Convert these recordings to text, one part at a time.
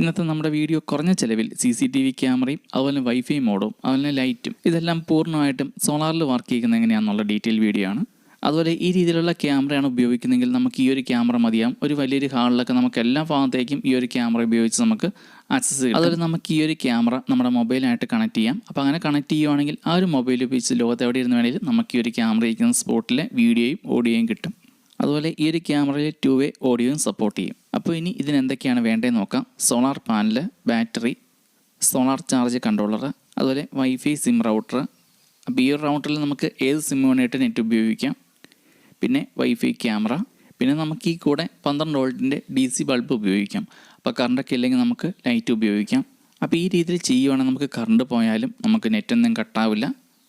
ഇന്നത്തെ നമ്മുടെ വീഡിയോ കുറഞ്ഞ ചിലവിൽ സി സി ടി വി ക്യാമറയും അതുപോലെ വൈഫൈ മോഡും അതുപോലെ ലൈറ്റും ഇതെല്ലാം പൂർണമായിട്ടും സോളാറിൽ വർക്ക് ചെയ്യുന്നത് എങ്ങനെയാണെന്നുള്ള ഡീറ്റെയിൽ വീഡിയോ ആണ്. അതുപോലെ ഈ രീതിയിലുള്ള ക്യാമറയാണ് ഉപയോഗിക്കുന്നതെങ്കിൽ നമുക്ക് ഈ ഒരു ക്യാമറ മതിയാം ഒരു വലിയൊരു ഹാളിലൊക്കെ നമുക്ക് എല്ലാ ഭാഗത്തേക്കും ഈ ഒരു ക്യാമറ ഉപയോഗിച്ച് നമുക്ക് ആക്സസ് ചെയ്യാം അതുപോലെ നമുക്ക് ഈ ഒരു ക്യാമറ നമ്മുടെ മൊബൈലായിട്ട് കണക്ട് ചെയ്യാം. അപ്പോൾ അങ്ങനെ കണക്ട് ചെയ്യുവാണെങ്കിൽ ആ ഒരു മൊബൈൽ ഉപയോഗിച്ച് ലോകത്ത് എവിടെ ഇരുന്ന് വേണമെങ്കിലും നമുക്ക് ഈ ഒരു ക്യാമറ ഇരിക്കുന്ന സ്പോട്ടിലെ വീഡിയോയും ഓഡിയോയും കിട്ടും. അതുപോലെ ഈ ഒരു ക്യാമറയിൽ ടു വേ ഓഡിയോയും സപ്പോർട്ട് ചെയ്യും. അപ്പോൾ ഇനി ഇതിന് എന്തൊക്കെയാണ് വേണ്ടതെന്ന് നോക്കാം. Solar panel battery solar charge controller അതുപോലെ വൈഫൈ സിം റൗട്ടർ അപ്പോൾ ഈ ഒരു റൗട്ടറിൽ നമുക്ക് ഏത് സിം വേണമായിട്ട് നെറ്റ് ഉപയോഗിക്കാം. പിന്നെ വൈഫൈ ക്യാമറ പിന്നെ നമുക്ക് ഈ കൂടെ പന്ത്രണ്ട് വോൾട്ടിന്റെ ഡി സി ബൾബ് ഉപയോഗിക്കാം. അപ്പോൾ കറണ്ടൊക്കെ ഇല്ലെങ്കിൽ നമുക്ക് ലൈറ്റ് ഉപയോഗിക്കാം. അപ്പോൾ ഈ രീതിയിൽ ചെയ്യുവാണെങ്കിൽ നമുക്ക് കറണ്ട് പോയാലും നമുക്ക് നെറ്റൊന്നും കട്ടാവില്ല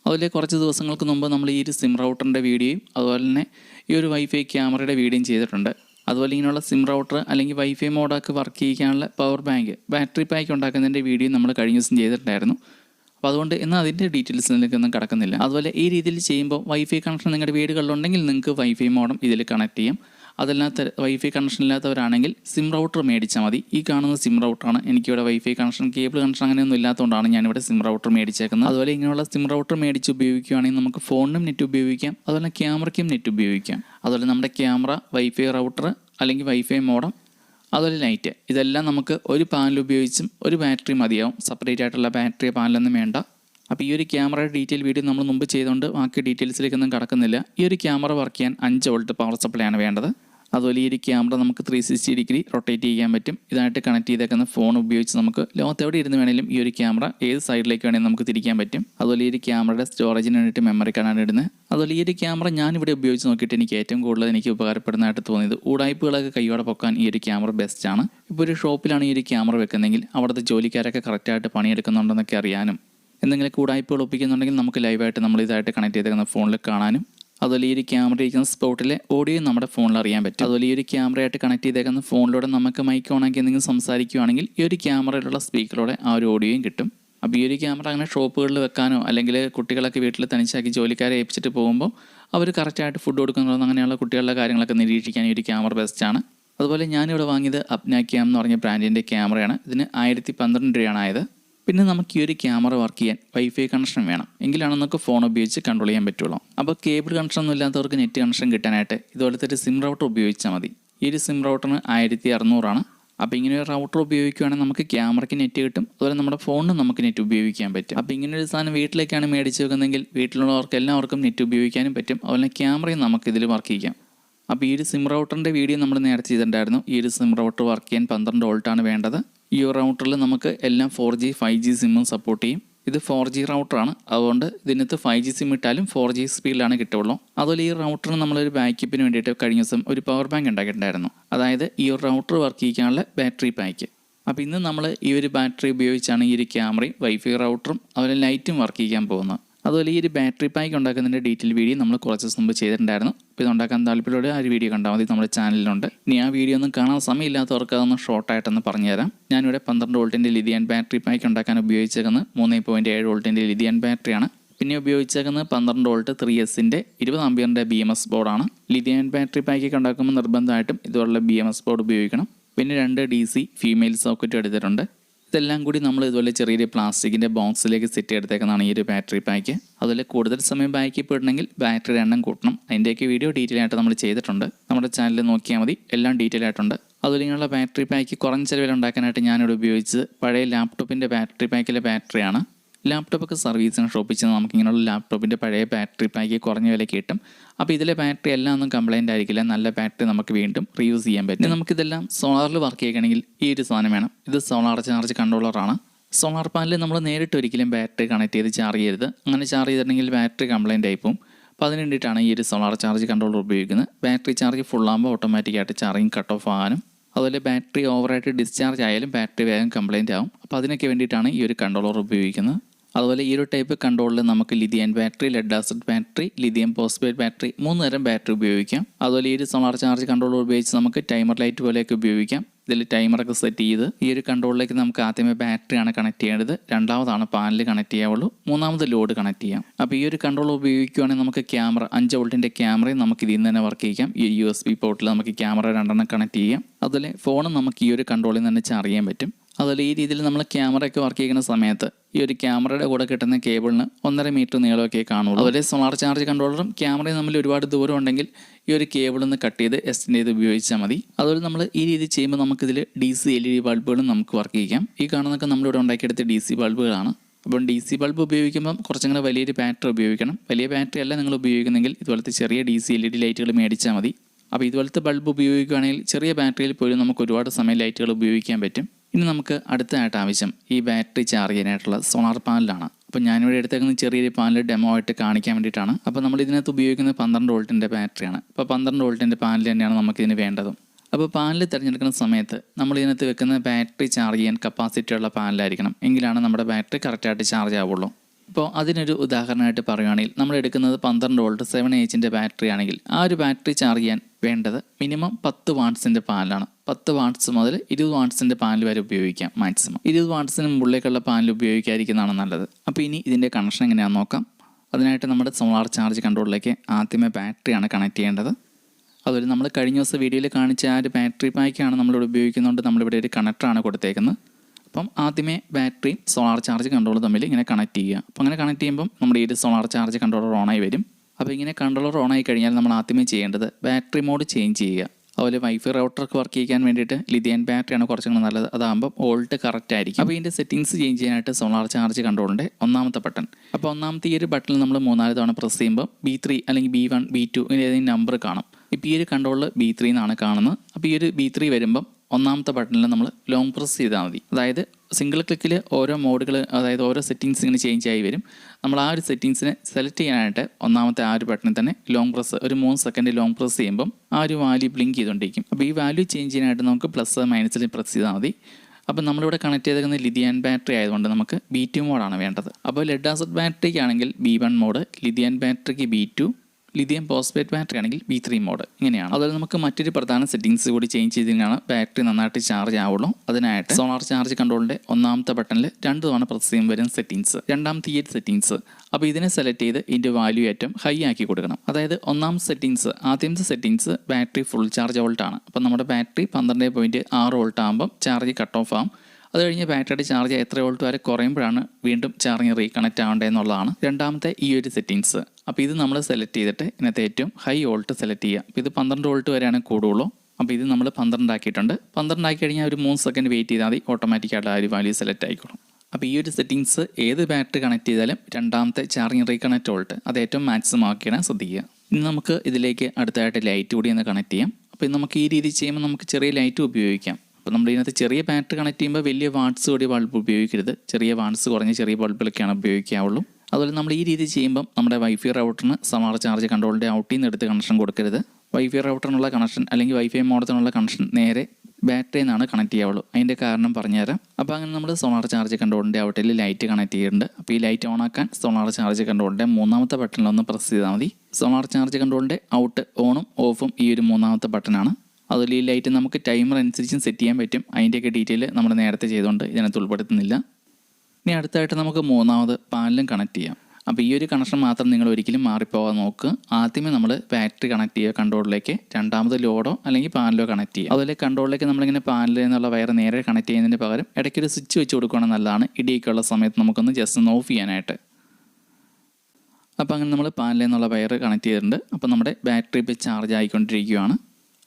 അതുപോലെ കുറച്ച് ദിവസങ്ങൾക്ക് മുമ്പ് നമ്മൾ ഈ ഒരു സിം റൗട്ടറിന്റെ വീഡിയോയും അതുപോലെ തന്നെ ഈ ഒരു വൈഫൈ ക്യാമറയുടെ വീഡിയോയും ചെയ്തിട്ടുണ്ട്. അതുപോലെ ഇങ്ങനെയുള്ള സിം റൗട്ടർ അല്ലെങ്കിൽ വൈഫൈ മോഡൊക്കെ വർക്ക് ചെയ്യിക്കാനുള്ള പവർ ബാങ്ക് ബാറ്ററി പാക്ക് ഉണ്ടാക്കുന്നതിന്റെ വീഡിയോ നമ്മൾ കഴിഞ്ഞ ദിവസം ചെയ്തിട്ടുണ്ടായിരുന്നു. അപ്പോൾ അതുകൊണ്ട് ഇന്ന് അതിന്റെ ഡീറ്റെയിൽസിലേക്കൊന്നും കിടക്കുന്നില്ല. അതുപോലെ ഈ രീതിയിൽ ചെയ്യുമ്പോൾ വൈഫൈ കണക്ഷൻ നിങ്ങളുടെ വീടുകളിലുണ്ടെങ്കിൽ നിങ്ങൾക്ക് വൈഫൈ മോഡം ഇതിൽ കണക്ട് ചെയ്യാം. അതല്ലാത്ത വൈഫൈ കണക്ഷൻ ഇല്ലാത്തവരാണെങ്കിൽ സിം റൗട്ടർ മേടിച്ചാൽ മതി. ഈ കാണുന്ന സിം റൗട്ടറാണ് എനിക്കിവിടെ വൈഫൈ കണക്ഷൻ കേബിൾ കണക്ഷൻ അങ്ങനെയൊന്നും ഇല്ലാത്തതുകൊണ്ടാണ് ഞാനിവിടെ സിം റൗട്ടർ മേടിച്ചേക്കുന്നത്. അതുപോലെ ഇങ്ങനെയുള്ള സിം റൗട്ടർ മേടിച്ച് ഉപയോഗിക്കുകയാണെങ്കിൽ നമുക്ക് ഫോണിനും നെറ്റ് ഉപയോഗിക്കാം. അതുപോലെ ക്യാമറയ്ക്കും നെറ്റ് ഉപയോഗിക്കാം. അതുപോലെ നമ്മുടെ ക്യാമറ വൈഫൈ റൗട്ടർ അല്ലെങ്കിൽ വൈഫൈ മോഡം അതുപോലെ ലൈറ്റ് ഇതെല്ലാം നമുക്ക് ഒരു പാനൽ ഉപയോഗിച്ചും ഒരു ബാറ്ററി മതിയാവും. സെപ്പറേറ്റ് ആയിട്ടുള്ള ബാറ്ററി പാനലൊന്നും വേണ്ട. അപ്പോൾ ഈ ഒരു ക്യാമറയുടെ ഡീറ്റെയിൽ വീഡിയോ നമ്മൾ മുമ്പ് ചെയ്തുകൊണ്ട് ബാക്കി ഡീറ്റെയിൽസിലേക്കൊന്നും കടക്കുന്നില്ല. ഈ ഒരു ക്യാമറ വർക്ക് ചെയ്യാൻ അഞ്ച് വോൾട്ട് പവർ സപ്ലൈ ആണ് വേണ്ടത്. അതുപോലെ ഈ ഒരു ക്യാമറ നമുക്ക് ത്രീ സിക്സ്റ്റി ഡിഗ്രി റൊട്ടേറ്റ് ചെയ്യാൻ പറ്റും. ഇതായിട്ട് കണക്ട് ചെയ്തേക്കുന്ന ഫോൺ ഉപയോഗിച്ച് നമുക്ക് ലോകത്ത് എവിടെ ഇരുന്ന് വേണമെങ്കിലും ഈ ഒരു ക്യാമറ ഏത് സൈഡിലേക്ക് വേണമെങ്കിലും നമുക്ക് തിരിക്കാൻ പറ്റും. അതുപോലെ ഈ ഒരു ക്യാമറയുടെ സ്റ്റോറേജിന് വേണ്ടിയിട്ട് മെമ്മറി കാർഡാണ് ഇടുന്നത്. അതുപോലെ ഈ ഒരു ക്യാമറ ഞാനിവിടെ ഉപയോഗിച്ച് നോക്കിയിട്ട് എനിക്ക് ഏറ്റവും കൂടുതൽ എനിക്ക് ഉപകാരപ്പെടുന്നതായിട്ട് തോന്നിയത് ഉടായ്പകളൊക്കെ കൈയോടെ പൊക്കാൻ ഈ ഒരു ക്യാമറ ബെസ്റ്റാണ് ഇപ്പോൾ ഒരു ഷോപ്പിലാണ് ഈ ഒരു ക്യാമറ വെക്കുന്നതെങ്കിൽ അവിടുത്തെ ജോലിക്കാരൊക്കെ കറക്റ്റായിട്ട് പണിയെടുക്കുന്നുണ്ടെന്നൊക്കെ അറിയാനും എന്തെങ്കിലും കൂടായ്പകൾ ഒപ്പിക്കുന്നുണ്ടെങ്കിൽ നമുക്ക് ലൈവായിട്ട് നമ്മൾ ഇതായിട്ട് കണക്ട് ചെയ്തേക്കുന്ന ഫോണിൽ കാണാനും അതുപോലെ ഈ ഒരു ക്യാമറ ഇരിക്കുന്ന സ്പോട്ടിലെ ഓഡിയോ നമ്മുടെ ഫോണിൽ അറിയാൻ പറ്റും. അതുപോലെ ഈ ഒരു ക്യാമറയായിട്ട് കണക്ട് ചെയ്തേക്കുന്ന ഫോണിലൂടെ നമുക്ക് മൈക്ക് ഓണാക്കി എന്തെങ്കിലും സംസാരിക്കുകയാണെങ്കിൽ ഈ ഒരു ക്യാമറയിലുള്ള സ്പീക്കറോടെ ആ ഒരു ഓഡിയോയും കിട്ടും. അപ്പോൾ ഈ ഒരു ക്യാമറ അങ്ങനെ ഷോപ്പുകളിൽ വെക്കാനോ അല്ലെങ്കിൽ കുട്ടികളൊക്കെ വീട്ടിൽ തനിച്ചാക്കി ജോലിക്കാരെ ഏൽപ്പിച്ചിട്ട് പോകുമ്പോൾ അവർ കറക്റ്റായിട്ട് ഫുഡ് കൊടുക്കുന്നതോ അങ്ങനെയുള്ള കുട്ടികളുടെ കാര്യങ്ങളൊക്കെ നിരീക്ഷിക്കാൻ ഈ ഒരു ക്യാമറ ബെസ്റ്റാണ് അതുപോലെ ഞാനിവിടെ വാങ്ങിയത് അപ്ന ക്യാം എന്ന് പറഞ്ഞ ബ്രാൻഡിന്റെ ക്യാമറയാണ് ഇതിന് ആയിരത്തി പന്ത്രണ്ട് രൂപയാണ് ആയത്. പിന്നെ നമുക്ക് ഈ ഒരു ക്യാമറ വർക്ക് ചെയ്യാൻ വൈഫൈ കണക്ഷൻ വേണം. എങ്കിലാണ് നമുക്ക് ഫോൺ ഉപയോഗിച്ച് കൺട്രോൾ ചെയ്യാൻ പറ്റുള്ളൂ. അപ്പോൾ കേബിൾ കണക്ഷൻ ഒന്നും ഇല്ലാത്തവർക്ക് നെറ്റ് കണക്ഷൻ കിട്ടാനായിട്ട് ഇതുപോലത്തെ ഒരു സിം റൗട്ടർ ഉപയോഗിച്ചാൽ മതി. ഈ ഒരു സിം റൗട്ടറിന് ആയിരത്തി അറുന്നൂറാണ് അപ്പോൾ ഇങ്ങനെ ഒരു റൗട്ടർ ഉപയോഗിക്കുകയാണെങ്കിൽ നമുക്ക് ക്യാമറയ്ക്ക് നെറ്റ് കിട്ടും. അതുപോലെ നമ്മുടെ ഫോണിനും നമുക്ക് നെറ്റ് ഉപയോഗിക്കാൻ പറ്റും. അപ്പോൾ ഇങ്ങനെ ഒരു സാധനം വീട്ടിലേക്കാണ് മേടിച്ച് വെക്കുന്നതെങ്കിൽ വീട്ടിലുള്ളവർക്ക് എല്ലാവർക്കും നെറ്റ് ഉപയോഗിക്കാനും പറ്റും. അതുപോലെ ക്യാമറയും നമുക്ക് ഇതിൽ വർക്ക് ചെയ്യാം. അപ്പോൾ ഈ ഒരു സിം റൗട്ടറിന്റെ വീഡിയോ നമ്മൾ നേരത്തെ ചെയ്തിട്ടുണ്ടായിരുന്നു. ഈ ഒരു സിം റൗട്ടർ വർക്ക് ചെയ്യാൻ പന്ത്രണ്ട് വോൾട്ടാണ് വേണ്ടത്. ഈ റൗട്ടറിൽ നമുക്ക് എല്ലാം ഫോർ ജി ഫൈവ് ജി സിമ്മും സപ്പോർട്ട് ചെയ്യും. ഇത് ഫോർ ജി റൗട്ടറാണ് അതുകൊണ്ട് ഇതിനകത്ത് ഫൈവ് ജി സിം ഇട്ടാലും ഫോർ ജി സ്പീഡിലാണ് കിട്ടുള്ളൂ. അതുപോലെ ഈ റൗട്ടറിന് നമ്മളൊരു ബാക്കപ്പിന് വേണ്ടിയിട്ട് കഴിഞ്ഞ ദിവസം ഒരു പവർ ബാങ്ക് ഉണ്ടാക്കിയിട്ടുണ്ടായിരുന്നു. അതായത് ഈ ഒരു റൗട്ടർ വർക്ക് ചെയ്യിക്കാനുള്ള ബാറ്ററി പാക്ക് അപ്പോൾ ഇന്ന് നമ്മൾ ഈ ഒരു ബാറ്ററി ഉപയോഗിച്ചാണ് ഈ ഒരു ക്യാമറയും വൈഫൈ റൗട്ടറും അതുപോലെ ലൈറ്റും വർക്ക് ചെയ്യാൻ പോകുന്നത്. അതുപോലെ ഈ ഒരു ബാറ്ററി പാക്ക് ഉണ്ടാക്കുന്നതിന്റെ ഡീറ്റെയിൽ വീഡിയോ നമ്മൾ കുറച്ച് ദിവസം മുമ്പ് ചെയ്തിട്ടുണ്ടായിരുന്നു. അപ്പോൾ ഇത് ഉണ്ടാക്കാൻ താല്പര്യമുള്ള ആ ഒരു വീഡിയോ കണ്ടാൽ മതി. നമ്മുടെ ചാനലിലുണ്ട് ഇനി ആ വീഡിയോ ഒന്നും കാണാൻ സമയമില്ലാത്തവർക്ക് അതൊന്ന് ഷോർട്ടായിട്ടൊന്ന് പറഞ്ഞുതരാം. ഞാനിവിടെ പന്ത്രണ്ട് വോൾട്ടിന്റെ ലിഥിയൻ ബാറ്ററി പാക്ക് ഉണ്ടാക്കാൻ ഉപയോഗിച്ചേക്കുന്നത് മൂന്ന് പോയിന്റ് ഏഴ് വോൾട്ടിന്റെ ലിഥിയൻ ബാറ്ററിയാണ് പിന്നെ ഉപയോഗിച്ചേക്കുന്നത് പന്ത്രണ്ട് വോൾട്ട് ത്രീ എസിന്റെ ഇരുപത് ആംബിയറിന്റെ ബി എം എസ് ബോർഡാണ് ലിഥിയൻ ബാറ്ററി പാക്കൊക്കെ ഉണ്ടാക്കുമ്പോൾ നിർബന്ധമായിട്ടും ഇതുപോലുള്ള ബി എം എസ് ബോർഡ് ഉപയോഗിക്കണം. പിന്നെ രണ്ട് ഡി സി ഫീമെയിൽ സോക്കറ്റ് എടുത്തിട്ടുണ്ട്. ഇതെല്ലാം കൂടി നമ്മൾ ഇതുപോലെ ചെറിയൊരു പ്ലാസ്റ്റിക്കിന്റെ ബോക്സിലേക്ക് സെറ്റ് ചെയ്തെടുത്തേക്കുന്നതാണ് ഈ ഒരു ബാറ്ററി പാക്ക്. അതുപോലെ കൂടുതൽ സമയം ബാക്കി പെടണമെങ്കിൽ ബാറ്ററിയുടെ എണ്ണം കൂട്ടണം. അതിന്റെയൊക്കെ വീഡിയോ ഡീറ്റെയിൽ ആയിട്ട് നമ്മൾ ചെയ്തിട്ടുണ്ട്. നമ്മുടെ ചാനലിൽ നോക്കിയാൽ മതി. എല്ലാം ഡീറ്റെയിൽ ആയിട്ടുണ്ട്. അതുപോലെ ഇങ്ങനെയുള്ള ബാറ്ററി പാക്ക് കുറഞ്ഞ ചിലവിൽ ഉണ്ടാക്കാനായിട്ട് ഞാനിവിടെ ഉപയോഗിച്ചത് പഴയ ലാപ്ടോപ്പിന്റെ ബാറ്ററി പാക്കിലെ ബാറ്ററിയാണ്. ലാപ്ടോപ്പൊക്കെ സർവീസിന് ഷോപ്പിൽ ചെന്ന് നമുക്ക് ഇങ്ങനെയുള്ള ലാപ്ടോപ്പിന്റെ പഴയ ബാറ്ററി പാക്ക് കുറഞ്ഞ വില കിട്ടും. അപ്പോൾ ഇതിലെ ബാറ്ററി എല്ലാം ഒന്നും കംപ്ലൈന്റ് ആയിരിക്കില്ല. നല്ല ബാറ്ററി നമുക്ക് വീണ്ടും റീയൂസ് ചെയ്യാൻ പറ്റും. നമുക്കിതെല്ലാം സോളാറിൽ വർക്ക് ചെയ്യണമെങ്കിൽ ഈ ഒരു സാധനം വേണം. ഇത് സോളാർ ചാർജ് കൺട്രോളറാണ് സോളാർ പാനലിൽ നമ്മൾ നേരിട്ട് ഒരിക്കലും ബാറ്ററി കണക്ട് ചെയ്ത് ചാർജ് ചെയ്യരുത്. അങ്ങനെ ചാർജ് ചെയ്തിട്ടുണ്ടെങ്കിൽ ബാറ്ററി കംപ്ലൈന്റ് ആയിപ്പോവും അപ്പോൾ അതിന് വേണ്ടിയിട്ടാണ് ഈ ഒരു സോളാർ ചാർജ് കൺട്രോളർ ഉപയോഗിക്കുന്നത്. ബാറ്ററി ചാർജ് ഫുള്ളാകുമ്പോൾ ഓട്ടോമാറ്റിക്കായിട്ട് ചാർജിങ് കട്ട് ഓഫ് ആകാനും അതുപോലെ ബാറ്ററി ഓവറായിട്ട് ഡിസ്ചാർജ് ആയാലും ബാറ്ററി വേഗം കംപ്ലൈന്റ് ആവും. അപ്പോൾ അതിനൊക്കെ വേണ്ടിയിട്ടാണ് ഈ ഒരു കൺട്രോളർ ഉപയോഗിക്കുന്നത്. അതുപോലെ ഈ ഒരു ടൈപ്പ് കൺട്രോളിൽ നമുക്ക് lithium battery lead acid battery lithium phosphate battery മൂന്ന് തരം ബാറ്ററി ഉപയോഗിക്കാം. അതുപോലെ ഈ ഒരു സോളാർ ചാർജ് കൺട്രോൾ ഉപയോഗിച്ച് നമുക്ക് ടൈമർ ലൈറ്റ് പോലെയൊക്കെ ഉപയോഗിക്കാം. ഇതിൽ ടൈമറൊക്കെ സെറ്റ് ചെയ്ത് ഈ ഒരു കൺട്രോളിലേക്ക് നമുക്ക് ആദ്യമേ ബാറ്ററിയാണ് കണക്ട് ചെയ്യേണ്ടത്. രണ്ടാമതാണ് പാനൽ കണക്ട് ചെയ്യാവുള്ളൂ. മൂന്നാമത് ലോഡ് കണക്ട് ചെയ്യാം. അപ്പോൾ ഈ ഒരു കൺട്രോൾ ഉപയോഗിക്കുകയാണെങ്കിൽ നമുക്ക് ക്യാമറ അഞ്ച് വോൾട്ടിന്റെ ക്യാമറയും നമുക്ക് ഇതിൽ നിന്ന് തന്നെ വർക്ക് ചെയ്യാം ഈ യു എസ് ബി പോർട്ടിൽ നമുക്ക് ക്യാമറ രണ്ടെണ്ണം കണക്ട് ചെയ്യാം. അതുപോലെ ഫോണും നമുക്ക് ഈ ഒരു കൺട്രോളിൽ നിന്ന് തന്നെ ചാർജ് ചെയ്യാൻ പറ്റും. അതുപോലെ ഈ രീതിയിൽ നമ്മൾ ക്യാമറയൊക്കെ വർക്ക് ചെയ്യുന്ന സമയത്ത് ഈ ഒരു ക്യാമറയുടെ കൂടെ കിട്ടുന്ന കേബിളിന് ഒന്നര മീറ്റർ നീളമൊക്കെ കാണുള്ളൂ. അതുപോലെ സോളാർ ചാർജ് കൺട്രോളറും ക്യാമറയും തമ്മിൽ ഒരുപാട് ദൂരം ഉണ്ടെങ്കിൽ ഈ ഒരു കേബിൾ ഒന്ന് കട്ട് ചെയ്ത് എക്സ്റ്റെൻഡ് ചെയ്ത് ഉപയോഗിച്ചാൽ മതി. അതുപോലെ നമ്മൾ ഈ രീതി ചെയ്യുമ്പോൾ നമുക്കിതിൽ D C L E D ബൾബുകളും നമുക്ക് വർക്ക് ചെയ്യാം ഈ കാണുന്നതൊക്കെ നമ്മളിവിടെ ഉണ്ടാക്കിയെടുത്ത ഡി സി ബൾബുകളാണ് അപ്പം ഡി സി ബൾബ് ഉപയോഗിക്കുമ്പം കുറച്ചും വലിയൊരു ബാറ്ററി ഉപയോഗിക്കണം. വലിയ ബാറ്ററി അല്ല നിങ്ങൾ ഉപയോഗിക്കുന്നെങ്കിൽ ഇതുപോലത്തെ ചെറിയ D C L E D ലൈറ്റുകൾ മേടിച്ചാൽ മതി. അപ്പോൾ ഇതുപോലത്തെ ബൾബ് ഉപയോഗിക്കുകയാണെങ്കിൽ ചെറിയ ബാറ്ററിയിൽ പോലും നമുക്ക് ഒരുപാട് സമയം ലൈറ്റുകൾ ഉപയോഗിക്കാൻ പറ്റും. ഇനി നമുക്ക് അടുത്തതായിട്ട് ആവശ്യം ഈ ബാറ്ററി ചാർജ് ചെയ്യാനായിട്ടുള്ള സോളാർ പാനലാണ് അപ്പോൾ ഞാനിവിടെ എടുത്തേക്കുന്ന ചെറിയൊരു പാനൽ ഡെമോ ആയിട്ട് കാണിക്കാൻ വേണ്ടിയിട്ടാണ്. അപ്പോൾ നമ്മൾ ഇതിനകത്ത് ഉപയോഗിക്കുന്നത് പന്ത്രണ്ട് വോൾട്ടിന്റെ ബാറ്ററിയാണ് അപ്പോൾ പന്ത്രണ്ട് വോൾട്ടിന്റെ പാനൽ തന്നെയാണ് നമുക്കിതിന് വേണ്ടതും. അപ്പോൾ പാനൽ തിരഞ്ഞെടുക്കുന്ന സമയത്ത് നമ്മൾ ഇതിനകത്ത് വെക്കുന്ന ബാറ്ററി ചാർജ് ചെയ്യാൻ കപ്പാസിറ്റി ഉള്ള പാനലായിരിക്കണം എങ്കിലാണ് നമ്മുടെ ബാറ്ററി കറക്റ്റായിട്ട് ചാർജ് ആവുള്ളൂ. ഇപ്പോൾ അതിനൊരു ഉദാഹരണമായിട്ട് പറയുകയാണെങ്കിൽ നമ്മൾ എടുക്കുന്നത് പന്ത്രണ്ട് വോൾട്ട് സെവൻ എച്ചിന്റെ ബാറ്ററി ആണെങ്കിൽ ആ ഒരു ബാറ്ററി ചാർജ് ചെയ്യാൻ വേണ്ടത് മിനിമം പത്ത് വാട്ട്സിന്റെ പാനലാണ് പത്ത് വാട്ട്സ് മുതൽ ഇരുപത് വാട്ട്സിന്റെ പാനൽ വരെ ഉപയോഗിക്കാം മാക്സിമം ഇരുപത് വാട്ട്സിന് മുകളിലേക്കുള്ള പാനൽ ഉപയോഗിക്കാതിരിക്കുന്നതാണ് നല്ലത്. അപ്പോൾ ഇനി ഇതിന്റെ കണക്ഷൻ എങ്ങനെയാണെന്ന് നോക്കാം. അതിനായിട്ട് നമ്മുടെ സോളാർ ചാർജ് കൺട്രോളിലേക്ക് ആദ്യമേ ബാറ്ററിയാണ് കണക്ട് ചെയ്യേണ്ടത്. അതുപോലെ നമ്മൾ കഴിഞ്ഞ ദിവസം വീഡിയോയിൽ കാണിച്ച ആ ഒരു ബാറ്ററി പാക്കാണ് നമ്മളിവിടെ ഉപയോഗിക്കുന്നതുകൊണ്ട് നമ്മളിവിടെ ഒരു കണക്ടറാണ് കൊടുത്തേക്കുന്നത്. അപ്പം ആദ്യമേ ബാറ്ററി സോളാർ ചാർജ് കൺട്രോളർ തമ്മിൽ ഇങ്ങനെ കണക്ട് ചെയ്യുക. അപ്പോൾ അങ്ങനെ കണക്ട് ചെയ്യുമ്പോൾ നമ്മുടെ ഈ സോളാർ ചാർജ് കൺട്രോളർ ഓണായി വരും. അപ്പോൾ ഇങ്ങനെ കൺട്രോളർ ഓണായി കഴിഞ്ഞാൽ നമ്മൾ ആദ്യമേ ചെയ്യേണ്ടത് ബാറ്ററി മോഡ് ചേഞ്ച് ചെയ്യുക. അതുപോലെ വൈഫൈ റൗട്ടർക്ക് വർക്ക് ചെയ്യാൻ വേണ്ടിയിട്ട് ലിഥിയൻ ബാറ്ററിയാണ് കുറച്ചും കൂടെ നല്ലത്. അതാകുമ്പോൾ ഓൾട്ട് കറക്റ്റ് ആയിരിക്കും. അപ്പോൾ ഇതിന്റെ സെറ്റിംഗ്സ് ചേഞ്ച് ചെയ്യാനായിട്ട് സോളാർ ചാർജ് കൺട്രോളിന്റെ ഒന്നാമത്തെ ബട്ടൺ അപ്പോൾ ഒന്നാമത്തെ ഈ ഒരു ബട്ടണിൽ നമ്മൾ മൂന്നാൽ തവണ പ്രസ് ചെയ്യുമ്പോൾ ബി ത്രീ അല്ലെങ്കിൽ ബി വൺ ബി ടു ഏതെങ്കിലും നമ്പർ കാണും. ഇപ്പോൾ ഈ ഒരു കൺട്രോളിൽ ബി ത്രീ എന്നാണ് കാണുന്നത്. അപ്പോൾ ഈ ഒരു ബി ത്രീ വരുമ്പം ഒന്നാമത്തെ ബട്ടണിൽ നമ്മൾ ലോങ് പ്രസ് ചെയ്താൽ മതി. അതായത് സിംഗിൾ ക്ലിക്കിൽ ഓരോ മോഡുകൾ അതായത് ഓരോ സെറ്റിങ്സ് ഇങ്ങനെ ചേഞ്ച് ആയി വരും. നമ്മൾ ആ ഒരു സെറ്റിങ്സിനെ സെലക്ട് ചെയ്യാനായിട്ട് ഒന്നാമത്തെ ആ ഒരു ബട്ടണിൽ തന്നെ ലോങ് പ്രസ് ഒരു മൂന്ന് സെക്കൻഡ് ലോങ് പ്രസ് ചെയ്യുമ്പം ആ ഒരു വാല്യൂ ബ്ലിങ്ക് ചെയ്തുകൊണ്ടിരിക്കും അപ്പോൾ ഈ വാല്യൂ ചേഞ്ച് ചെയ്യാനായിട്ട് നമുക്ക് പ്ലസ് മൈനസിൽ പ്രസ് ചെയ്താൽ മതി. അപ്പോൾ നമ്മളിവിടെ കണക്ട് ചെയ്തേക്കുന്ന ലിഥിയൻ ബാറ്ററി ആയതുകൊണ്ട് നമുക്ക് ബി ടു മോഡാണ് വേണ്ടത്. അപ്പോൾ ലെഡ് ആസിഡ് ബാറ്ററിക്ക് ആണെങ്കിൽ B one mode lithium ബാറ്ററിക്ക് B two lithium phosphate battery ആണെങ്കിൽ ബി ത്രീ മോഡ് ഇങ്ങനെയാണ്. അതുപോലെ നമുക്ക് മറ്റൊരു പ്രധാന സെറ്റിംഗ്സ് കൂടി ചേഞ്ച് ചെയ്തതിനാണ് ബാറ്ററി നന്നായിട്ട് ചാർജ് ആവുള്ളൂ. അതിനായിട്ട് സോളാർ ചാർജ് കൺട്രോളിന്റെ ഒന്നാമത്തെ ബട്ടണിൽ രണ്ട് തവണ പ്രസ് ചെയ്യും വരും സെറ്റിംഗ്സ് രണ്ടാമത്തെ ഈ സെറ്റിംഗ്സ് അപ്പോൾ ഇതിനെ സെലക്ട് ചെയ്ത് ഇതിന്റെ വാല്യൂ ഏറ്റവും ഹൈ ആക്കി കൊടുക്കണം. അതായത് ഒന്നാം സെറ്റിംഗ്സ് ആദ്യത്തെ settings battery full charge volt ആണ്. അപ്പോൾ നമ്മുടെ ബാറ്ററി പന്ത്രണ്ട് പോയിന്റ് ആറ് വോൾട്ട് ആകുമ്പോൾ ചാർജ് കട്ട് ഓഫ് ആകും അത് കഴിഞ്ഞ് ബാറ്ററി ചാർജ് എത്ര വോൾട്ട് വരെ കുറയുമ്പോഴാണ് വീണ്ടും ചാർജിങ് റീകണക്റ്റ് ആവേണ്ടതെന്നുള്ളതാണ് രണ്ടാമത്തെ ഈ ഒരു സെറ്റിങ്സ് അപ്പോൾ ഇത് നമ്മൾ സെലക്ട് ചെയ്തിട്ട് ഇതിനകത്ത് ഏറ്റവും ഹൈ വോൾട്ട് സെലക്ട് ചെയ്യുക. അപ്പോൾ ഇത് പന്ത്രണ്ട് വോൾട്ട് വരെയാണ് കൂടുള്ളൂ. അപ്പോൾ ഇത് നമ്മൾ പന്ത്രണ്ട് ആക്കിയിട്ടുണ്ട്. പന്ത്രണ്ട് ആക്കി കഴിഞ്ഞാൽ ഒരു മൂന്ന് സെക്കൻഡ് വെയിറ്റ് ചെയ്താൽ മതി. ഓട്ടോമാറ്റിക്കായിട്ട് ആ ഒരു വാല്യൂ സെലക്ട് ആയിക്കോളും. അപ്പോൾ ഈ ഒരു സെറ്റിങ്സ് ഏത് ബാറ്ററി കണക്ട് ചെയ്താലും രണ്ടാമത്തെ ചാർജിങ് റീകണക്റ്റ് വോൾട്ട്. അത് ഏറ്റവും മാക്സിമം ആക്കിയാണ് ശ്രദ്ധിക്കുക. ഇനി നമുക്ക് ഇതിലേക്ക് അടുത്തതായിട്ട് ലൈറ്റ് കൂടി ഒന്ന് കണക്ട് ചെയ്യാം. അപ്പോൾ നമുക്ക് ഈ രീതി ചെയ്യുമ്പോൾ നമുക്ക് ചെറിയ ലൈറ്റ് ഉപയോഗിക്കാം. അപ്പോൾ നമ്മൾ ഇതിനകത്ത് ചെറിയ ബാറ്ററി കണക്ട് ചെയ്യുമ്പോൾ വലിയ വാട്സ് കൂടിയ ബൾബ് ഉപയോഗിക്കരുത്. ചെറിയ വാട്സ് കുറഞ്ഞ ചെറിയ ബൾബിലൊക്കെയാണ് ഉപയോഗിക്കാവുള്ളൂ. അതുപോലെ നമ്മൾ ഈ രീതി ചെയ്യുമ്പം നമ്മുടെ വൈഫൈ റൗട്ടറിന് സമാർ ചാർജ് കൺട്രോളിന്റെ ഔട്ടിൽ നിന്ന് എടുത്ത് കണക്ഷൻ കൊടുക്കരുത്. വൈഫൈ റൗട്ടറിനുള്ള കണക്ഷൻ അല്ലെങ്കിൽ വൈഫൈ മോഡത്തിനുള്ള കണക്ഷൻ നേരെ ബാറ്ററിയിൽ നിന്നാണ് കണക്ട് ചെയ്യാവുള്ളൂ. അതിന്റെ കാരണം പറഞ്ഞുതരാം. അപ്പോൾ അങ്ങനെ നമ്മൾ സോളാർ ചാർജ് കൺട്രോളിന്റെ ഔട്ടിൽ ലൈറ്റ് കണക്ട് ചെയ്യുന്നുണ്ട് അപ്പോൾ ഈ ലൈറ്റ് ഓൺ ആക്കാൻ സോളാർ ചാർജ് കൺട്രോളിന്റെ മൂന്നാമത്തെ ബട്ടണിലൊന്ന് പ്രസ് ചെയ്താൽ മതി. സോളാർ ചാർജ് കൺട്രോളിന്റെ ഔട്ട് ഓണും ഓഫും ഈ ഒരു മൂന്നാമത്തെ ബട്ടണാണ് അതുപോലെ ലൈറ്റ് നമുക്ക് ടൈമർ അനുസരിച്ചും സെറ്റ് ചെയ്യാൻ പറ്റും. അതിന്റെയൊക്കെ ഡീറ്റെയിൽ നമ്മൾ നേരത്തെ ചെയ്തുകൊണ്ട് ഇതിനകത്ത് ഉൾപ്പെടുത്തുന്നില്ല. ഇനി അടുത്തായിട്ട് നമുക്ക് മൂന്നാമത് പാനലും കണക്ട് ചെയ്യാം. അപ്പോൾ ഈ ഒരു കണക്ഷൻ മാത്രം നിങ്ങൾ ഒരിക്കലും മാറിപ്പോകാൻ നോക്കുക ആദ്യമേ നമ്മൾ ബാറ്ററി കണക്ട് ചെയ്യുക കൺട്രോളിലേക്ക് രണ്ടാമത് ലോഡോ അല്ലെങ്കിൽ പാനലോ കണക്ട് ചെയ്യുക. അതുപോലെ കൺട്രോളിലേക്ക് നമ്മളിങ്ങനെ പാനൽ എന്നുള്ള വയർ നേരെ കണക്ട് ചെയ്യുന്നതിന് പകരം ഇടയ്ക്കൊരു സ്വിച്ച് വെച്ച് കൊടുക്കുകയാണ് നല്ലതാണ്. ഇടിയൊക്കെയുള്ള സമയത്ത് നമുക്കൊന്ന് ജസ്റ്റ് ഒന്ന് ഓഫ് ചെയ്യാനായിട്ട്. അപ്പോൾ അങ്ങനെ നമ്മൾ പാനലിൽ നിന്നുള്ള വയർ കണക്ട് ചെയ്തിട്ടുണ്ട്. അപ്പോൾ നമ്മുടെ ബാറ്ററി ഇപ്പോൾ ചാർജ് ആയിക്കൊണ്ടിരിക്കുകയാണ്.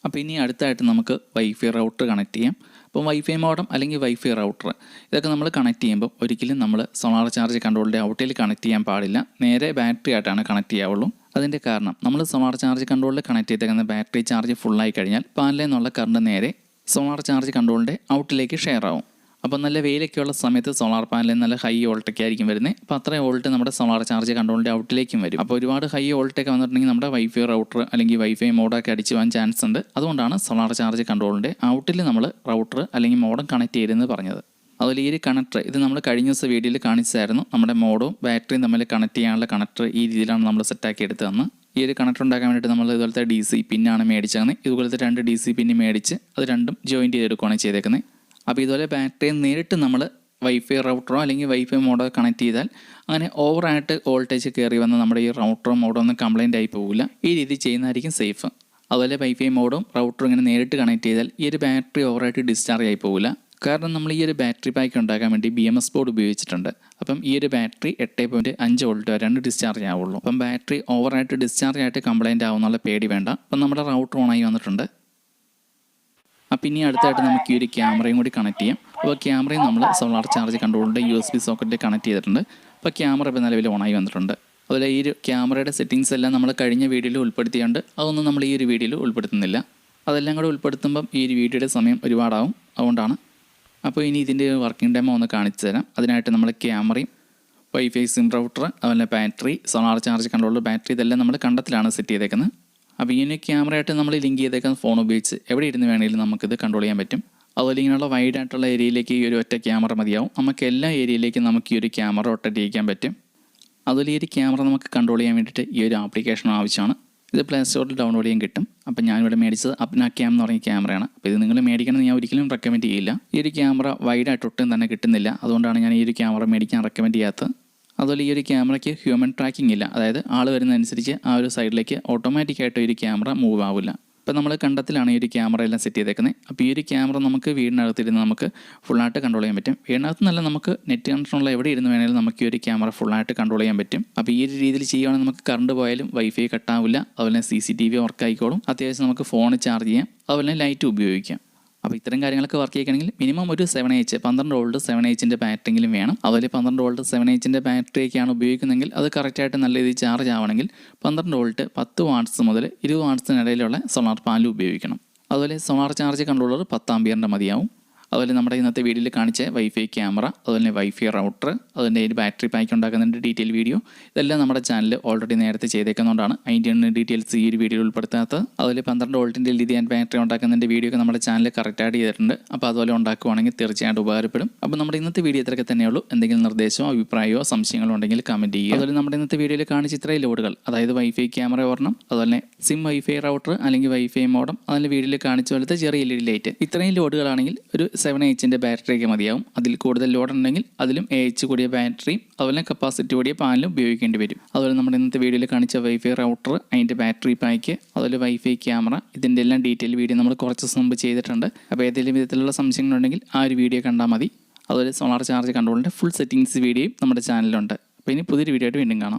അപ്പോൾ ഇനി അടുത്തായിട്ട് നമുക്ക് വൈഫൈ റൗട്ടർ കണക്ട് ചെയ്യാം. അപ്പം വൈഫൈ മോഡം അല്ലെങ്കിൽ വൈഫൈ റൗട്ടർ ഇതൊക്കെ നമ്മൾ കണക്ട് ചെയ്യുമ്പോൾ ഒരിക്കലും നമ്മൾ സോളാർ ചാർജ് കൺട്രോളിന്റെ ഔട്ടിൽ കണക്ട് ചെയ്യാൻ പാടില്ല. നേരെ ബാറ്ററി ആയിട്ടാണ് കണക്ട് ചെയ്യാവുള്ളൂ. അതിന്റെ കാരണം നമ്മൾ സോളാർ ചാർജ് കൺട്രോളിൽ കണക്ട് ചെയ്തേക്കുന്ന ബാറ്ററി ചാർജ് ഫുള്ളായി കഴിഞ്ഞാൽ പാനലിൽ നിന്നുള്ള കറണ്ട് നേരെ സോളാർ ചാർജ് കൺട്രോളിന്റെ ഔട്ടിലേക്ക് ഷെയർ ആവും. അപ്പോൾ നല്ല വെയിലൊക്കെയുള്ള സമയത്ത് സോളാർ പാനലിൽ നല്ല ഹൈ വോൾട്ടൊക്കെ ആയിരിക്കും വരുന്നത് അപ്പോൾ അത്രയും വോൾട്ട് നമ്മുടെ സോളാർ ചാർജ് കൺട്രോളിന്റെ ഔട്ടിലേക്കും വരും. അപ്പോൾ ഒരുപാട് ഹൈ വോൾട്ടൊക്കെ വന്നിട്ടുണ്ടെങ്കിൽ നമ്മുടെ വൈഫൈ റൗട്ടർ അല്ലെങ്കിൽ വൈഫൈ മോഡൊക്കെ അടിച്ച് പോകാൻ ചാൻസ് ഉണ്ട്. അതുകൊണ്ടാണ് സോളാർ ചാർജ് കൺട്രോളിന്റെ ഔട്ടിൽ നമ്മൾ റൗട്ടർ അല്ലെങ്കിൽ മോഡം കണക്ട് ചെയ്തെന്ന് പറഞ്ഞത്. അതുപോലെ ഈ ഒരു കണക്ടർ ഇത് നമ്മൾ കഴിഞ്ഞ ദിവസം വീഡിയോയിൽ കാണിച്ചായിരുന്നു നമ്മുടെ മോഡും ബാറ്ററിയും തമ്മിൽ കണക്ട് ചെയ്യാനുള്ള കണക്ടർ ഈ രീതിയിലാണ് നമ്മൾ സെറ്റാക്കി എടുത്തതെന്ന് ഈ ഒരു കണക്ടർ ഉണ്ടാക്കാൻ വേണ്ടിയിട്ട് നമ്മൾ ഇതുപോലത്തെ ഡി സി പിന്നാണ് മേടിച്ചത് ഇതുപോലത്തെ രണ്ട് ഡി സി പിന്ന് മേടിച്ച് അത് രണ്ടും ജോയിന്റ് ചെയ്തെടുക്കുകയാണ് ചെയ്തേക്കുന്നത്. അപ്പോൾ ഇതുപോലെ ബാറ്ററി നേരിട്ട് നമ്മൾ വൈഫൈ റൗട്ടറോ അല്ലെങ്കിൽ വൈഫൈ മോഡോ കണക്ട് ചെയ്താൽ അങ്ങനെ ഓവറായിട്ട് വോൾട്ടേജ് കയറി വന്ന നമ്മുടെ ഈ റൗട്ടറോ മോഡോ ഒന്നും കംപ്ലൈന്റ് ആയി പോകില്ല ഈ രീതി ചെയ്യുന്നതായിരിക്കും സേഫ് അതുപോലെ വൈഫൈ മോഡും റൗട്ടറും ഇങ്ങനെ നേരിട്ട് കണക്ട് ചെയ്താൽ ഈ ഒരു ബാറ്ററി ഓവറായിട്ട് ഡിസ്ചാർജ് ആയി പോകില്ല കാരണം നമ്മൾ ഈ ഒരു ബാറ്ററി പാക്ക് ഉണ്ടാക്കാൻ വേണ്ടി ബി എം എസ് ബോർഡ് ഉപയോഗിച്ചിട്ടുണ്ട്. അപ്പം ഈ ഒരു ബാറ്ററി എട്ട് പോയിന്റ് അഞ്ച് വോൾട്ട് വരെയാണ് ഡിസ്ചാർജ് ആവുള്ളൂ. അപ്പം ബാറ്ററി ഓവറായിട്ട് ഡിസ്ചാർജ് ആയിട്ട് കംപ്ലൈന്റ് ആവുന്നുള്ള പേടി വേണ്ട. അപ്പം നമ്മുടെ റൗട്ടർ ഓണായി വന്നിട്ടുണ്ട്. അപ്പം ഇനി അടുത്തായിട്ട് നമുക്ക് ഈ ഒരു ക്യാമറയും കൂടി കണക്ട് ചെയ്യാം. അപ്പോൾ ക്യാമറയും നമ്മൾ സോളാർ ചാർജ് കൺട്രോളിന്റെ യു എസ് ബി സോക്കറ്റിൽ കണക്ട് ചെയ്തിട്ടുണ്ട്. അപ്പോൾ ക്യാമറ ഇപ്പോൾ നിലവിൽ ഓണായി വന്നിട്ടുണ്ട്. അതുപോലെ ഈ ഒരു ക്യാമറയുടെ സെറ്റിങ്സ് എല്ലാം നമ്മൾ കഴിഞ്ഞ വീഡിയോയിൽ ഉൾപ്പെടുത്തിയുണ്ട് അതൊന്നും നമ്മൾ ഈ ഒരു വീഡിയോയിൽ ഉൾപ്പെടുത്തുന്നില്ല. അതെല്ലാം കൂടെ ഉൾപ്പെടുത്തുമ്പം ഈ ഒരു വീഡിയോയുടെ സമയം ഒരുപാടാവും. അതുകൊണ്ടാണ്. അപ്പോൾ ഇനി ഇതിന്റെ വർക്കിംഗ് ഡെമോ ഒന്ന് കാണിച്ചു തരാം. അതിനായിട്ട് നമ്മൾ ക്യാമറയും വൈഫൈ സിം റൗട്ടർ അതുപോലെ battery solar charge controller battery ഇതെല്ലാം നമ്മൾ കണ്ടത്തിലാണ് സെറ്റ് ചെയ്തേക്കുന്നത്. അപ്പോൾ ഈ ക്യാമറയായിട്ട് നമ്മൾ ലിങ്ക് ചെയ്തേക്കുന്ന ഫോൺ ഉപയോഗിച്ച് എവിടെ ഇരുന്ന് വേണമെങ്കിലും നമുക്കിത് കൺട്രോൾ ചെയ്യാൻ പറ്റും. അതുപോലെ ഇങ്ങനെയുള്ള വൈഡ് ആയിട്ടുള്ള ഏരിയയിലേക്ക് ഈ ഒരു ഒറ്റ ക്യാമറ മതിയാവും. നമുക്ക് എല്ലാ ഏരിയയിലേക്കും നമുക്ക് ഈ ഒരു ക്യാമറ റൊട്ടേറ്റ് ചെയ്യിക്കാൻ പറ്റും. അതുപോലെ ഈ ഒരു ക്യാമറ നമുക്ക് കൺട്രോൾ ചെയ്യാൻ വേണ്ടിയിട്ട് ഈ ഒരു ആപ്ലിക്കേഷൻ ആവശ്യമാണ്. ഇത് പ്ലേ സ്റ്റോറിൽ ഡൗൺലോഡ് ചെയ്യാൻ കിട്ടും. അപ്പോൾ ഞാനിവിടെ മേടിച്ചത് അപ്നാ ക്യാം എന്ന് പറഞ്ഞ ക്യാമറയാണ് അപ്പോൾ ഇത് നിങ്ങൾ മേടിക്കണമെന്ന് ഞാൻ ഒരിക്കലും റെക്കമെൻഡ് ചെയ്യില്ല. ഈ ഒരു ക്യാമറ വൈഡായിട്ട് ഒട്ടും തന്നെ കിട്ടുന്നില്ല. അതുകൊണ്ടാണ് ഞാൻ ഈ ഒരു ക്യാമറ മേടിക്കാൻ റെക്കമെൻഡ് ചെയ്യാത്തത്. അതുപോലെ ഈ ഒരു ക്യാമറയ്ക്ക് ഹ്യൂമൻ ട്രാക്കിംഗ് ഇല്ല. അതായത് ആൾ വരുന്നതനുസരിച്ച് ആ ഒരു സൈഡിലേക്ക് ഓട്ടോമാറ്റിക്കായിട്ട് ഒരു ക്യാമറ മൂവ് ആവില്ല. ഇപ്പോൾ നമ്മൾ കണ്ടത്തിലാണ് ഈ ഒരു ക്യാമറ എല്ലാം സെറ്റ് ചെയ്തേക്കുന്നത് അപ്പോൾ ഈ ഒരു ക്യാമറ നമുക്ക് വീടിനകത്തിരുന്ന് നമുക്ക് ഫുള്ളായിട്ട് കൺട്രോൾ ചെയ്യാൻ പറ്റും. വീടിനകത്ത് നല്ല നമുക്ക് നെറ്റ് കണക്ഷനുള്ള എവിടെ ഇരുന്ന് വേണമെങ്കിലും നമുക്ക് ഈ ഒരു ക്യാമറ ഫുള്ളായിട്ട് കൺട്രോൾ ചെയ്യാൻ പറ്റും. അപ്പോൾ ഈ ഒരു രീതിയിൽ ചെയ്യുകയാണെങ്കിൽ നമുക്ക് കറണ്ട് പോയാലും വൈഫൈ കട്ടാവില്ല അതുപോലെ C C T V work ആയിക്കോളും. അത്യാവശ്യം നമുക്ക് ഫോൺ ചാർജ് ചെയ്യാം. അതുപോലെ ലൈറ്റ് ഉപയോഗിക്കാം. അപ്പോൾ ഇത്തരം കാര്യങ്ങളൊക്കെ വർക്ക് ചെയ്യണമെങ്കിൽ മിനിമം ഒരു സെവൻ എച്ച് പന്ത്രണ്ട് വോൾട്ട് സെവൻ എച്ചിന്റെ ബാറ്ററിയെങ്കിലും വേണം. അതുപോലെ പന്ത്രണ്ട് വോൾട്ട് സെവൻ എച്ചിന്റെ ബാറ്ററിയൊക്കെയാണ് ഉപയോഗിക്കുന്നതെങ്കിൽ അത് കറക്റ്റായിട്ട് നല്ല രീതിയിൽ ചാർജ് ആവണമെങ്കിൽ പന്ത്രണ്ട് വോൾട്ട് പത്ത് വാട്ട്സ് മുതൽ ഇരുപത് വാട്ട്സിനിടയിലുള്ള സോളാർ പാനൽ ഉപയോഗിക്കണം. അതുപോലെ സോളാർ ചാർജ് കൺട്രോളർ പത്ത് ആംബിയറിന്റെ മതിയാവും. അതുപോലെ നമ്മുടെ ഇന്നത്തെ വീഡിയോയിൽ കാണിച്ച വൈഫൈ ക്യാമറ അതുപോലെ വൈഫൈ റൗട്ടർ അതിന്റെ ഒരു ബാറ്ററി പാക്ക് ഉണ്ടാക്കുന്നതിന്റെ ഡീറ്റെയിൽ വീഡിയോ ഇതെല്ലാം നമ്മുടെ ചാനൽ ഓൾറെഡി നേരത്തെ ചെയ്തേക്കുന്നതുകൊണ്ടാണ് അതിന്റെ ഡീറ്റെയിൽസ് ഈ ഒരു വീഡിയോയിൽ ഉൾപ്പെടുത്താത്തത്. അതുപോലെ പന്ത്രണ്ട് വോൾട്ടിന്റെ ലിതി ആൻഡ് ബാറ്ററി ഉണ്ടാക്കുന്നതിന്റെ വീഡിയോ ഒക്കെ നമ്മുടെ ചാനൽ കറക്റ്റ് ആഡ് ചെയ്തിട്ടുണ്ട്. അപ്പോൾ അതുപോലെ ഉണ്ടാക്കുവാണെങ്കിൽ തീർച്ചയായിട്ടും ഉപകാരപ്പെടും. അപ്പോൾ നമ്മുടെ ഇന്നത്തെ വീഡിയോ ഇത്രയൊക്കെ തന്നെയുള്ളൂ എന്തെങ്കിലും നിർദ്ദേശമോ അഭിപ്രായമോ സംശയങ്ങളോ ഉണ്ടെങ്കിൽ കമന്റ് ചെയ്യുക. അതുപോലെ നമ്മുടെ ഇന്നത്തെ വീഡിയോയിൽ കാണിച്ച ഇത്രയും ലോഡുകൾ അതായത് വൈഫൈ ക്യാമറ ഒരെണ്ണം അതുപോലെ സിം വൈഫൈ റൗട്ടർ അല്ലെങ്കിൽ വൈഫൈ മോഡം അതിന്റെ വീഡിയോയിൽ കാണിച്ച പോലത്തെ ചെറിയ ലൈറ്റ് ഇത്രയും ലോഡുകളാണെങ്കിൽ ഒരു സെവൻ എച്ചിന്റെ ബാറ്ററിയൊക്കെ മതിയാവും. അതിൽ കൂടുതൽ ലോഡ് ഉണ്ടെങ്കിൽ അതിലും എ എച്ച് കൂടിയ ബാറ്ററിയും അതുപോലെ കപ്പാസിറ്റി കൂടിയ പാനലും ഉപയോഗിക്കേണ്ടി വരും. അതുപോലെ നമ്മുടെ ഇന്നത്തെ വീഡിയോയിൽ കാണിച്ച വൈഫൈ റൗട്ടർ അതിന്റെ ബാറ്ററി പാക്ക് അതുപോലെ വൈഫൈ ക്യാമറ ഇതിന്റെ എല്ലാം ഡീറ്റെയിൽ വീഡിയോ നമ്മൾ കുറച്ച് ദിവസം മുമ്പ് ചെയ്തിട്ടുണ്ട്. അപ്പോൾ ഏതെങ്കിലും വിധത്തിലുള്ള സംശയങ്ങളുണ്ടെങ്കിൽ ആ ഒരു വീഡിയോ കണ്ടാൽ മതി. അതുപോലെ സോളാർ ചാർജ് കൺട്രോളിന്റെ ഫുൾ സെറ്റിങ്സ് വീഡിയോയും നമ്മുടെ ചാനലിലുണ്ട് അപ്പോൾ ഇനി പുതിയൊരു വീഡിയോ ആയിട്ട് വീണ്ടും കാണാം.